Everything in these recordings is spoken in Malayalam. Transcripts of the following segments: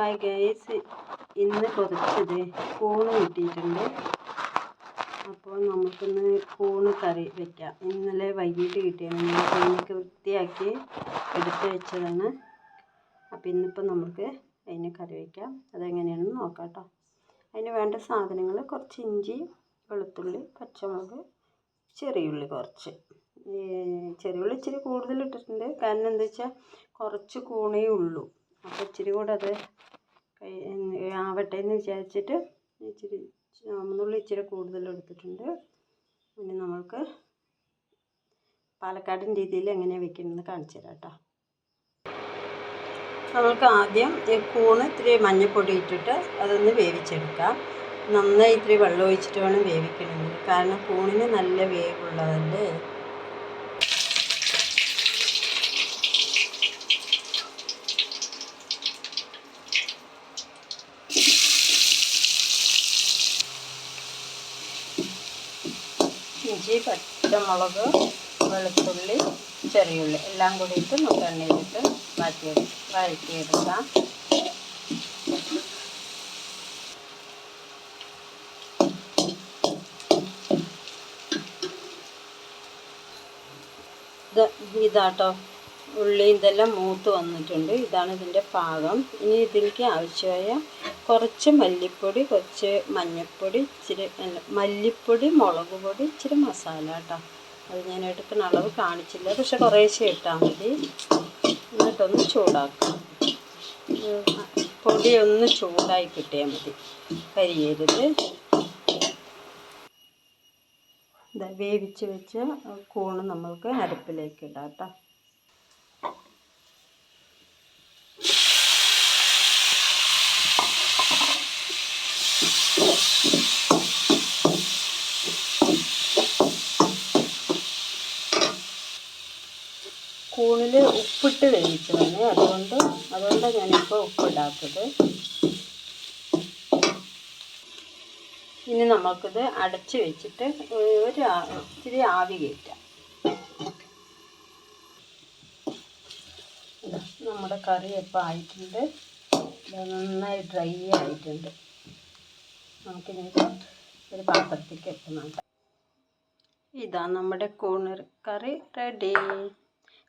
ഹായ് ഗൈസ് ഇന്ന് കുറച്ചത് കൂണ് കിട്ടിയിട്ടുണ്ട്. അപ്പോൾ നമുക്കിന്ന് കൂണ് കറി വെക്കാം. ഇന്നലെ വൈകിട്ട് കിട്ടിയാണ് ഞാൻ അതിനൊക്കെ വൃത്തിയാക്കി എടുത്ത് വെച്ചതാണ്. അപ്പോൾ ഇന്നിപ്പോൾ നമുക്ക് അതിന് കറി വയ്ക്കാം അതെങ്ങനെയാണെന്ന് നോക്കാം കേട്ടോ. അതിന് വേണ്ട സാധനങ്ങൾ കുറച്ച് ഇഞ്ചി വെളുത്തുള്ളി പച്ചമുളക് ചെറിയുള്ളി കുറച്ച്. ചെറിയുള്ളി ഇച്ചിരി കൂടുതൽ ഇട്ടിട്ടുണ്ട്. കാരണം എന്താ വെച്ചാൽ കുറച്ച് കൂണേ ഉള്ളൂ. അപ്പോൾ ഇച്ചിരി കൂടെ അത് ആവട്ടെ എന്ന് വിചാരിച്ചിട്ട് ഇച്ചിരി ചുവന്നുള്ളി ഇച്ചിരി കൂടുതൽ എടുത്തിട്ടുണ്ട്. പിന്നെ നമ്മൾക്ക് പാലക്കാടൻ രീതിയിൽ എങ്ങനെയാണ് വെക്കണമെന്ന് കാണിച്ചു തരാം കേട്ടോ. നമ്മൾക്ക് ആദ്യം ഈ കൂണ് ഇത്തിരി മഞ്ഞൾപ്പൊടി ഇട്ടിട്ട് അതൊന്ന് വേവിച്ചെടുക്കാം. നന്നായി ഇത്തിരി വെള്ളം ഒഴിച്ചിട്ട് വേണം വേവിക്കണമെങ്കിൽ. കാരണം കൂണിന് നല്ല വേവുള്ളതല്ലേ? ഇഞ്ചി പച്ചമുളക് വെളുത്തുള്ളി ചെറിയുള്ളി എല്ലാം കൂടിയിട്ട് നമുക്ക് എണ്ണയിലിട്ട് മാറ്റി വഴറ്റിയെടുക്കാം. ഇത് ഇതാട്ടോ. ഉള്ളി ഇതെല്ലാം മൂത്ത് വന്നിട്ടുണ്ട്. ഇതാണ് ഇതിന്റെ പാകം. ഇനി ഇതിലേക്ക് ആവശ്യമായ കുറച്ച് മല്ലിപ്പൊടി കുറച്ച് മഞ്ഞൾപ്പൊടി ഇച്ചിരി മല്ലിപ്പൊടി മുളക് പൊടി ഇച്ചിരി മസാല കേട്ടോ അത് ഞാൻ എടുക്കുന്ന അളവ് കാണിച്ചില്ല. പക്ഷെ കുറേശ്ശെ ഇട്ടാൽ മതി. എന്നിട്ടൊന്ന് ചൂടാക്കാം. പൊടി ഒന്ന് ചൂടായി കിട്ടിയാൽ മതി. കരിയരുത്. വേവിച്ച് വെച്ച കൂണ് നമ്മൾക്ക് അരപ്പിലേക്ക് ഇടാം കേട്ടോ കൂണിൽ ഉപ്പിട്ട് വേവിച്ചതാണ് അതുകൊണ്ട് അതുകൊണ്ടാണ് ഞാനിപ്പോൾ ഉപ്പിടാത്തത്. ഇനി നമുക്കിത് അടച്ച് വെച്ചിട്ട് ഒരു ഇത്തിരി ആവി കയറ്റാം. നമ്മുടെ കറി ഇപ്പോൾ ആയിട്ടുണ്ട്. നന്നായി ഡ്രൈ ആയിട്ടുണ്ട്. നമുക്കിനി ഒരു പാത്രത്തേക്ക് എത്തണം ഇതാ നമ്മുടെ കോണർ കറി റെഡി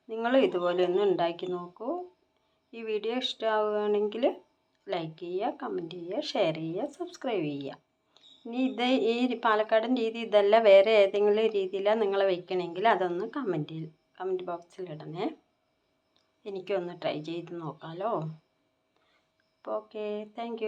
നിങ്ങൾ ഇതുപോലെ ഒന്ന് ഉണ്ടാക്കി നോക്കൂ. ഈ വീഡിയോ ഇഷ്ടമാവുകയാണെങ്കിൽ ലൈക്ക് ചെയ്യുക കമന്റ് ചെയ്യുക ഷെയർ ചെയ്യുക സബ്സ്ക്രൈബ് ചെയ്യുക. ഇനി ഇത് ഈ പാലക്കാടൻ രീതി ഇതല്ല വേറെ ഏതെങ്കിലും രീതിയിലാണ് നിങ്ങൾ വയ്ക്കണമെങ്കിൽ അതൊന്ന് കമന്റിൽ കമന്റ് ബോക്സിൽ ഇടണേ. എനിക്കൊന്ന് ട്രൈ ചെയ്ത് നോക്കാമല്ലോ ഓക്കെ താങ്ക്